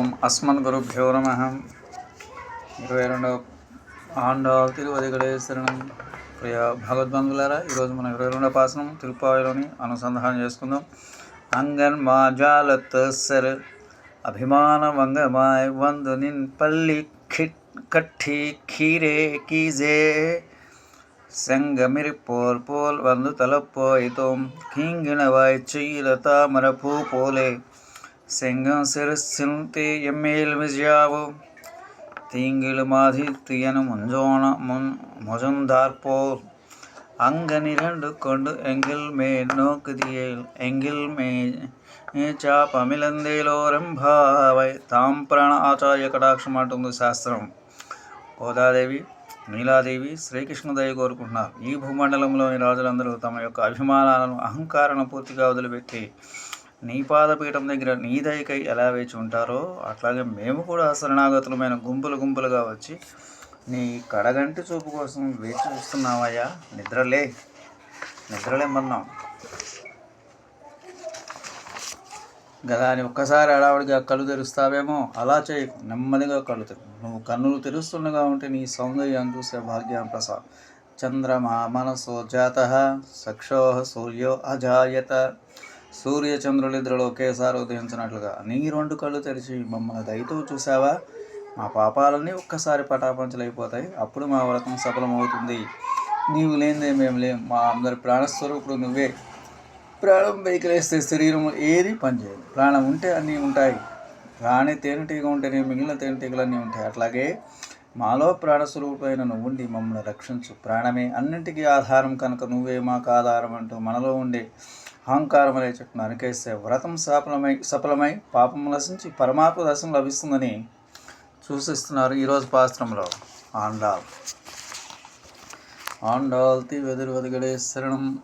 ఓం అస్మన్ గురుభ్యో నమ ఇరవై రెండవ ఆండాల్ తిరువదిగడే శరణం ప్రియ భగవద్బంధులారా ఈరోజు మనం ఇరవై రెండవ పాసనం తిరుపావిలోని అనుసంధానం చేసుకుందాం అంగన్ మా జాలత సర్ అభిమాన వంగమాయ్ వందు నిన్ పల్లి ఖిట్ కట్టి ఖీరే కీజే செங்கமிர் போல் போல் வந்து தலப்போய்த்தோம் கீங்கிணவாய் செய்யில தாமர பூ போலே செங்கம் சிறு சிந்தி எம்மேல் விஜயாவோ தீங்கிலு மாதி தியனு முஞ்சோன முன் முஜந்தாற்போல் அங்கனிரண்டு கொண்டு எங்கில் மே நோக்குதியேல் எங்கில் மே చాపమిలందేలోరంభావై తాం ప్రాణ ఆచార్య కటాక్షం అంటుంది శాస్త్రం గోదాదేవి నీలాదేవి శ్రీకృష్ణదయ కోరుకుంటున్నారు ఈ భూమండలంలోని రాజులందరూ తమ యొక్క అభిమానాలను అహంకారాలను పూర్తిగా వదిలిపెట్టి నీ పాదపీఠం దగ్గర నీ దయకై ఎలా వేచి ఉంటారో అట్లాగే మేము కూడా శరణాగతులమైన గుంపులు గుంపులుగా వచ్చి నీ కడగంటి చూపు కోసం వేచి చూస్తున్నామయ్యా నిద్రలే. నిద్రలేమన్నాం కదా అని ఒక్కసారి అడావుడిగా కళ్ళు తెరుస్తావేమో అలా చేయకు నెమ్మదిగా కళ్ళు తెరు నువ్వు కన్నులు తెరుస్తుండగా ఉంటే నీ సౌందర్యం చూసే భాగ్యం ప్రసాద్. చంద్రమా మనసో జాత సక్షోహ సూర్యో అజాయత. సూర్యచంద్రులిద్దరులు ఒకేసారి ఉదయించినట్లుగా నీ రెండు కళ్ళు తెరిచి మమ్మల్ని దయతో చూసావా మా పాపాలన్నీ ఒక్కసారి పటాపంచలైపోతాయి. అప్పుడు మా వ్రతం సఫలమవుతుంది. నీవు లేనిదే మేము లేం. మా అందరి ప్రాణస్వరూపుడు నువ్వే. ప్రాణం పైకిలేస్తే శరీరం ఏది పనిచేయదు. ప్రాణం ఉంటే అన్నీ ఉంటాయి. రాణి తేనెటీగ ఉంటేనే మిగిలిన తేనెటీగలన్నీ ఉంటాయి. అట్లాగే మాలో ప్రాణస్వరూపమైన నువ్వు ఉండి మమ్మల్ని రక్షించు. ప్రాణమే అన్నింటికీ ఆధారం. కనుక నువ్వే మాకు ఆధారం అంటూ మనలో ఉండే అహంకారం అనే చెట్టును వ్రతం సఫలమై సఫలమై పాపం నశించి పరమాత్మ దర్శనం లభిస్తుందని సూచిస్తున్నారు ఈరోజు పాస్త్రంలో ఆండాల్. ఆండాల్తి వెదురు వెదగడే శరణం.